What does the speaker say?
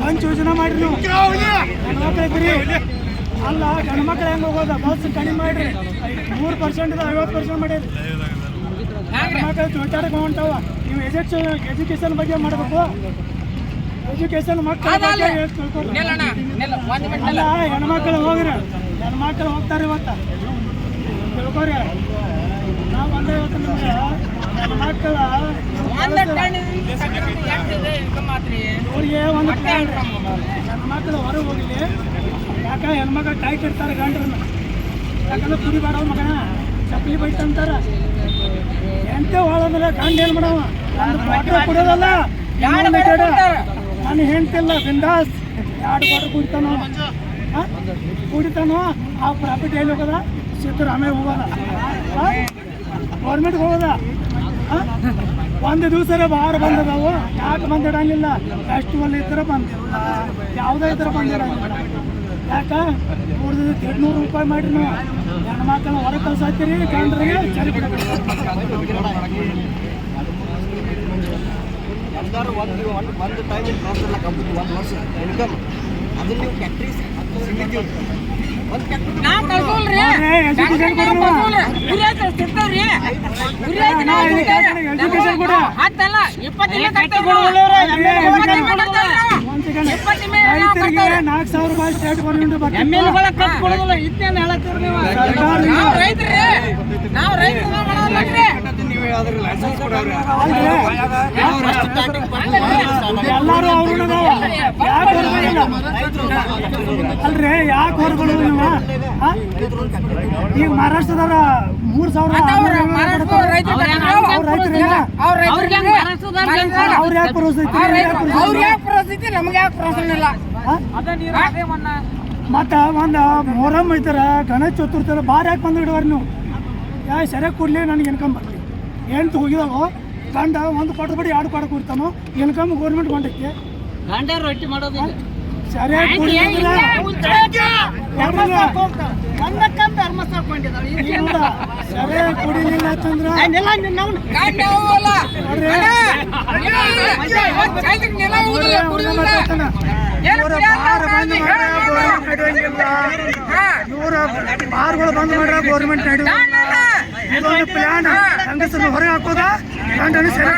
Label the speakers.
Speaker 1: Munch ಯೋಜನೆ ಮಾಡ್ರಿ ನೀವು. ಅಲ್ಲ ಗಂಡು ಮಕ್ಳು ಹೆಂಗೆ ಹೋಗೋದ? ಬಸ್ ಕಡಿಮೆ ಮಾಡ್ರಿ. ಮೂರು ಪರ್ಸೆಂಟ್ ಐವತ್ತು ಪರ್ಸೆಂಟ್ ಮಾಡಿರಿ. ಮಕ್ಕಳು ಚೋಟಾಡಕ್ಕೆ ಹೊಂಟಾವ ನೀವು ಎಜುಕೇಶನ್ ಎಜುಕೇಶನ್ ಬಗ್ಗೆ ಮಾಡಬೇಕು. ಎಜುಕೇಶನ್ ಮಕ್ಕಳ. ಅಲ್ಲ. ಹೆಣ್ಮಕ್ಳು ಹೋಗ್ರಿ. ಹೆಣ್ಮಕ್ಳು ಹೋಗ್ತಾರೆ ಇವತ್ತ. ತಿಳ್ಕೊರಿ. ನಾವು ಒಂದೇ ಇವತ್ತು ನಿಮ್ಗೆ ಹೆಣ್ಮಕ್ಳ ಅವ್ರಿಗೆ ಒಂದು ಹೆಣ್ಮಕ್ಳು ಹೊರಗೆ ಹೋಗಿಲ್ಲ. ಯಾಕ ಹೆಣ್ಮಕ್ಳು ಟೈಟ್ ಇರ್ತಾರೆ ಗಂಡ್ರನ್ನ. ಯಾಕಂದ್ರೆ ಕುಡಿಬೇಡ ಮಗನ ಚಪ್ಪಲಿ ಬೈಟ್ ಅಂತಾರ. ಎಂತ ಒಳದಿಲ್ಲ ಗಂಡ ಏನ್ ಮಾಡವ? ಒಂದು ಬಾಟ್ಲ್ ಕುಡಿಯೋದಲ್ಲ. ನಾನು ಹೆಂಡ್ತಿಲ್ಲ ಬಿಂದಾಸ್. ಎರಡು ಬಾಟ್ಲ್ ಕುಡಿತಾನೋ? ಆ? ಕುಡಿತಾನೋ? ಆ ಪ್ರಾಫಿಟ್ ಎಲ್ಲಿ ಹೋಗೋದ? ಸಿದ್ದರಾಮಯ್ಯ ಹೋಗೋದ. ಗೌರ್ಮೆಂಟ್ಗೆ ಹೋಗೋದ? ಒಂದು ದಿವಸ ಬಾರ ಬಂದಿದಾವು. ಯಾಕೆ ಬಂದಿಡಂಗಿಲ್ಲ ಫೆಸ್ಟಿವಲ್ ಇದ್ರೆ ಬಂದಿಲ್ಲ. ಯಾವುದೇ ಇದ್ರೆ ಬಂದಿರಂಗಿಲ್ಲ. ಯಾಕ? ಮೂರು ಎಂಟ್ನೂರು ರೂಪಾಯಿ ಮಾಡ್ರಿ ನಾವು ಹೆಣ್ಣು ಮಕ್ಕಳನ್ನ ಹೊರಗೆ ಕಳ್ಸಾತೀರಿ ಗಂಡ್ರಿಗೆ ಚರಿ
Speaker 2: ಎಲ್ಲರೂ ಒಂದು ಒಂದು ಒಂದು ಟೈಮ್ ನೋಡ್ತಿಲ್ಲ ಕಂಪ್ನಿ ಒಂದು ವರ್ಷ ಇನ್ಕಮ್ ಅದನ್ನ ನೀವು ಫ್ಯಾಕ್ಟ್ರಿ ಸಿಗಿದ್ದೀವಿ ಒಂದು ಫ್ಯಾಕ್ಟ್ರಿ
Speaker 3: ನಾವ್ ಕಳ್ಸೋಲ್ರಿ.
Speaker 1: ಎಜುಕೇಶನ್ ಕೊಡ್ರಿ
Speaker 3: ಗುರಿ ಐತೆ, ಸಿಗ್ತಾವ್ರಿ. ಗುರಿ ಐತೆ,
Speaker 1: ನಾ
Speaker 3: ನಾವು
Speaker 1: ಎಜುಕೇಶನ್
Speaker 3: ಸಿಗ್ತೇವೆ.
Speaker 1: ಎಜುಕೇಶನ್ ಕೊಡ
Speaker 3: ಹತ್ತಲ್ಲ, ಇಪ್ಪತ್ತು ಇಲ್ಲೇ ಕಟ್ತೇವೆ ನಾವು.
Speaker 1: ಕೊಡೋಲ್ಲ,
Speaker 3: ಇಪ್ಪತ್ತು ಇಲ್ಲೇ ಕಟ್ತೇವೆ ನಾವು.
Speaker 1: ಒಂದ್ ಸೆಕೆಂಡ್
Speaker 3: ಇಪ್ಪತ್ತು ಇಲ್ಲೇ ನಾವು
Speaker 1: ರೈತರಿಗೆ
Speaker 3: ಕಟ್ತೇವೆ.
Speaker 1: ನಾಲ್ಕು ಸಾವಿರ ರೂಪಾಯಿ ಸ್ಟೇಟ್ ಗೌರ್ಮೆಂಟ್
Speaker 3: ನಾವು. ರೈತ್ರಿ. ನಾವು ರೈತರು ಮಾಡೋದಲ್ರಿ.
Speaker 1: ಎಲ್ಲಾರು ಅವ್ರು ಯಾಕೆ ಹೊರಗಲ್ಲ ಅಲ್ರಿ ಯಾಕೆ ಹೊರಗಳು ನೀವು? ಈಗ ಮಹಾರಾಷ್ಟ್ರದವ್ರ ಮೂರ್ ಸಾವಿರ
Speaker 3: ಅವ್ರ
Speaker 1: ಯಾಕೆ
Speaker 3: ಅವ್ರ ರೈತರು- ಅವ್ರ ಯಾಕೆ ಪರಿಸ್ಥಿತಿ ನಮ್ಗೆ ಯಾಕೆ ಪ್ರಶ್ನೆ ಇಲ್ಲ?
Speaker 1: ಮತ್ತ ಒಂದು ಮೊಹರಂ ಐತಾರ ಗಣೇಶ ಚತುರ್ಥಿ ಬಾರ್ ಯಾಕೆ ಬಂದು ಇಡವ್ರಿ ನೀವು? ಯಾ ಸರಿಯಾಗಿ ಕೊಡ್ಲಿ ನನಗೆ ಇನ್ಕಮ್ ಬರಲಿ. ಏನು ಹೋಗಿದಾವೋ? ಗಂಡ ಒಂದು ಕೊಟ್ಟು ಬಿಡಿ ಎರಡು ಪಾಡ ಕೊಡ್ತಾನೋ? ಇನ್ಕಮ್ ಗೌರ್ಮೆಂಟ್ ಕೊಂಡೈತಿ
Speaker 4: ಗಂಡ ರೊಟ್ಟಿ ಮಾಡೋದಿಲ್ಲ.
Speaker 1: ಸರಿಯಾಗಿ ಕುಡಿಯೋದಿಲ್ಲ ಇವ್ರು ಬಾರ್ಗಳು ಬಂದ್ ಮಾಡ್ರ ಗೌರ್ಮೆಂಟ್ ಇದೊಂದು ಪ್ಲಾನ್ ಹೆಂಗಸರು ಹೊರಗೆ ಹಾಕೋದ ಗಂಡನ ಸೆರೆ